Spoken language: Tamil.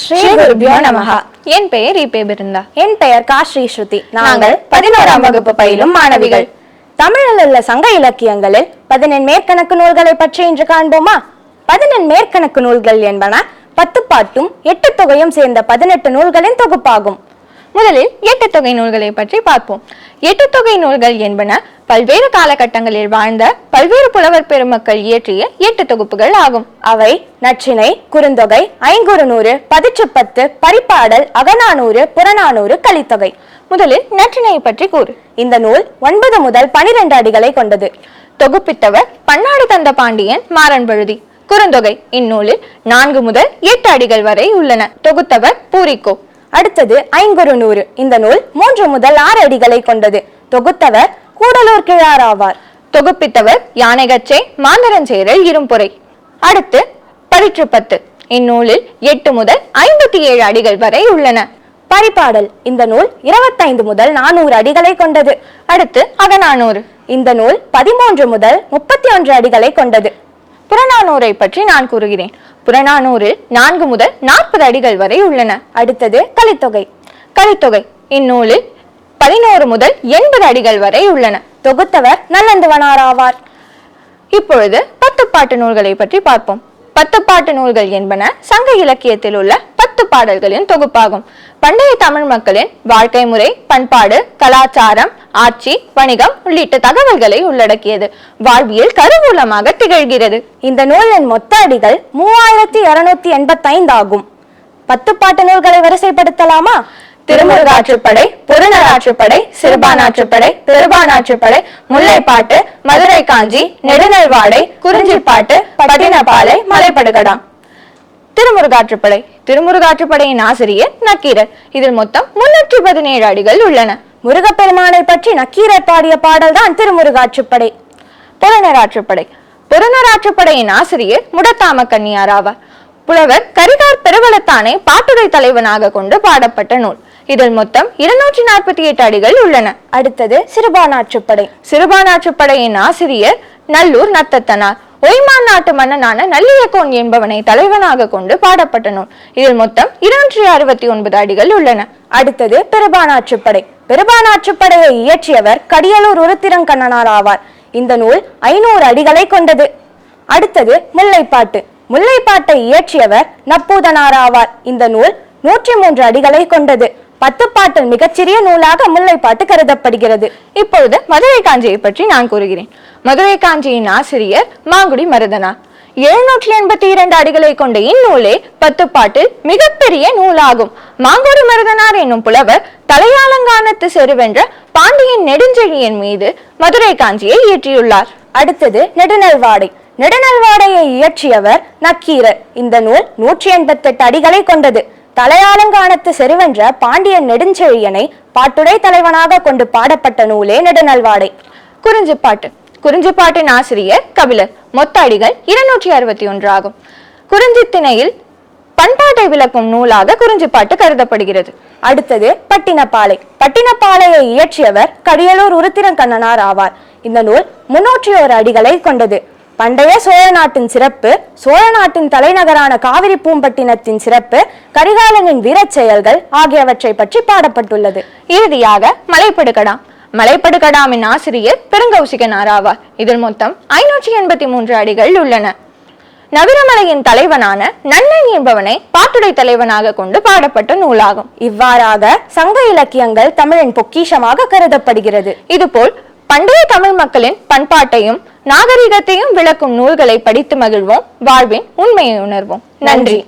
ஸ்ரீ குருபியோ நமஹா. என் பெயர் இப்பே பிருந்தா. என் பெயர் கா. ஸ்ரீ. ஸ்ருதி. நாங்கள் பதினோராம் வகுப்பு பயிலும் மாணவிகள். தமிழில் உள்ள சங்க இலக்கியங்களில் பதினெண் மேற்கணக்கு நூல்களை பற்றி இன்று காண்போமா? பதினெண் மேற்கணக்கு நூல்கள் என்பன பத்து பாட்டும் எட்டு தொகையும் சேர்ந்த பதினெட்டு நூல்களின் தொகுப்பாகும். முதலில் எட்டு தொகை நூல்களை பற்றி பார்ப்போம். எட்டு தொகை நூல்கள் என்பன பல்வேறு காலகட்டங்களில் வாழ்ந்த பல்வேறு புலவர் பெருமக்கள் இயற்றிய எட்டு தொகுப்புகள் ஆகும். அவை நச்சினை குறுந்தொகை ஐங்குறுநூறு பத்து பரிப்பாடல் அகநானூறு புறநானூறு கலித்தொகை. முதலில் நற்றினை பற்றி கூறு. இந்த நூல் ஒன்பது முதல் பனிரெண்டு அடிகளை கொண்டது. தொகுப்பித்தவர் பன்னாடு தந்த பாண்டியன் மாறன்பழுதி. குறுந்தொகை. இந்நூலில் நான்கு முதல் எட்டு அடிகள் வரை உள்ளன. தொகுத்தவர் பூரிக்கோ. அடுத்தது ஐங்குறுநூறு இந்த நூல் மூன்று முதல் ஆறு அடிகளை கொண்டது. தொகுத்தவர் கூடலூர் கிழார் ஆவார். தொகுப்பித்தவர் யானைகச்சே மாந்தரஞ்சேரல் இரும்புரை. அடுத்து பதிற்றுப்பத்து இந்நூலில் எட்டு முதல் ஐம்பத்தி ஏழு அடிகள் வரை உள்ளன. பரிபாடல் இந்த நூல் இருபத்தைந்து முதல் நானூறு அடிகளை கொண்டது. அடுத்து அகநானூறு. இந்த நூல் பதிமூன்று முதல் முப்பத்தி ஒன்று அடிகளை கொண்டது. புறநானூரை பற்றி நான் கூறுகிறேன். புறநானூரில் நான்கு முதல் நாற்பது அடிகள் வரை உள்ளன. அடுத்தது கலித்தொகை. கலித்தொகை. இந்நூலில் பதினோரு முதல் எண்பது அடிகள் வரை உள்ளன. தொகுத்தவர் நல்லந்துவனார் ஆவார். இப்பொழுது பத்து பாட்டு நூல்களை பற்றி பார்ப்போம். பத்து பாட்டு நூல்கள் என்பன சங்க இலக்கியத்தில் உள்ள பத்து பாடல்களின் தொகுப்பாகும். பண்டைய தமிழ் மக்களின் வாழ்க்கை முறை பண்பாடு கலாச்சாரம் ஆட்சி வணிகம் உள்ளிட்ட தகவல்களை உள்ளடக்கியது. வாழ்வியல் கருவூலமாக திகழ்கிறது. இந்த நூலின் மொத்த அடிகள் மூவாயிரத்தி இருநூத்தி எண்பத்தைந்து ஆகும். பத்து பாட்டு நூல்களை வரிசைப்படுத்தலாமா? திருமுருகாற்றுப்படை புறநராற்றுப்படை சிறுபானாற்றுப்படை பெருபானாற்றுப்படை முல்லைப்பாட்டு மதுரை காஞ்சி நெடுநல்வாடை குறிஞ்சிப்பாட்டு பட்டினப்பாலை மலைப்படுகடாம் திருமுருகாற்றுப்படை. திருமுருகாற்றுப்படையின் ஆசிரியர் நக்கீரர். இதில் மொத்தம் முன்னூற்றி பதினேழு அடிகள் உள்ளன. முருகப்பெருமானை பற்றி நக்கீரர் பாடிய பாடல் தான் திருமுருகாற்றுப்படை. புறநராற்றுப்படை புறநராற்றுப்படையின் ஆசிரியர் முடத்தாம கன்னியார் ஆவார். புலவர் கரிகார் பெருவளத்தானை பாட்டுடை தலைவனாக கொண்டு பாடப்பட்ட நூல். இதில் மொத்தம் இருநூற்றி நாற்பத்தி எட்டு அடிகள் உள்ளன. அடுத்தது சிறுபானாற்றுப்படை. சிறுபானாற்றுப்படையின் ஆசிரியர் நல்லூர் நத்தத்தனார். ஒய்மான் நாட்டு மன்னனான நல்லியக்கோன் என்பவனை தலைவனாக கொண்டு பாடப்பட்ட நூல். இதில் மொத்தம் இருநூற்றி அறுபத்தி ஒன்பது அடிகள் உள்ளன. அடுத்தது பெருபானாற்றுப்படை பெருபானாற்றுப்படையை இயற்றியவர் கடியலூர் உருத்திரங்கண்ணனார் ஆவார். இந்த நூல் ஐநூறு அடிகளை கொண்டது. அடுத்தது முல்லைப்பாட்டு. முல்லைப்பாட்டை இயற்றியவர் நப்பூதனார் ஆவார். இந்த நூல் நூற்றி மூன்று அடிகளை கொண்டது. பத்து பாட்டில் மிகச்சிறிய நூலாக முல்லைப்பாட்டு கருதப்படுகிறது. இப்பொழுது மதுரை காஞ்சியை பற்றி நான் கூறுகிறேன். மதுரை காஞ்சியின் ஆசிரியர் மாங்குடி மருதனா. எழுநூற்றி எண்பத்தி இரண்டு அடிகளை கொண்ட இந்நூலே பத்து பாட்டில் மிகப்பெரிய நூலாகும். மாங்குடி மருதனார் என்னும் புலவர் தலையாலங்கானத்து செருவென்ற பாண்டியின் நெடுஞ்செழியின் மீது மதுரை காஞ்சியை இயற்றியுள்ளார். அடுத்தது நெடுநல்வாடை. நெடுநல்வாடையை இயற்றியவர் நக்கீரர். இந்த நூல் நூற்றி எண்பத்தெட்டு அடிகளை கொண்டது. தலையாலங்கானத்து செருவென்ற பாண்டியன் நெடுஞ்செழியனை பாட்டுடை தலைவனாக கொண்டு பாடப்பட்ட நூலே நெடுநல்வாடை. குறிஞ்சிப்பாட்டு குறிஞ்சிப்பாட்டின் ஆசிரியர் கபிலர். மொத்த அடிகள் இருநூற்றி அறுபத்தி ஒன்று ஆகும் குறிஞ்சித்திணையில் பண்பாட்டை விளக்கும் நூலாக குறிஞ்சிப்பாட்டு கருதப்படுகிறது. அடுத்தது பட்டினப்பாலை. பட்டினப்பாலையை இயற்றியவர் கடியலூர் உருத்திரங்கண்ணனார் ஆவார். இந்த நூல் முன்னூற்றி ஒரு அடிகளை கொண்டது. பண்டைய சோழ நாட்டின் சிறப்பு சோழ நாட்டின் தலைநகரான காவிரி பூம்பட்டினத்தின் சிறப்பு கரிகாலனின் வீரச் செயல்கள் ஆகியவற்றை பற்றி பாடப்பட்டுள்ளது. இறுதியாக மலைப்படுகடா. மலைப்படுகடாமின் ஆசிரியர் பெருங்கௌசிகன் ஆவார் இதில் மொத்தம் ஐநூற்றி எண்பத்தி மூன்று அடிகள் உள்ளன. நவிரமலையின் தலைவனான நன்னன் என்பவனை பாட்டுடை தலைவனாக கொண்டு பாடப்பட்ட நூலாகும். இவ்வாறாக சங்க இலக்கியங்கள் தமிழின் பொக்கிஷமாக கருதப்படுகிறது. இதுபோல் பண்டைய தமிழ் மக்களின் பண்பாட்டையும் நாகரிகத்தையும் விளக்கும் நூல்களை படித்து மகிழ்வோம். வாழ்வின் உண்மையை உணர்வோம். நன்றி.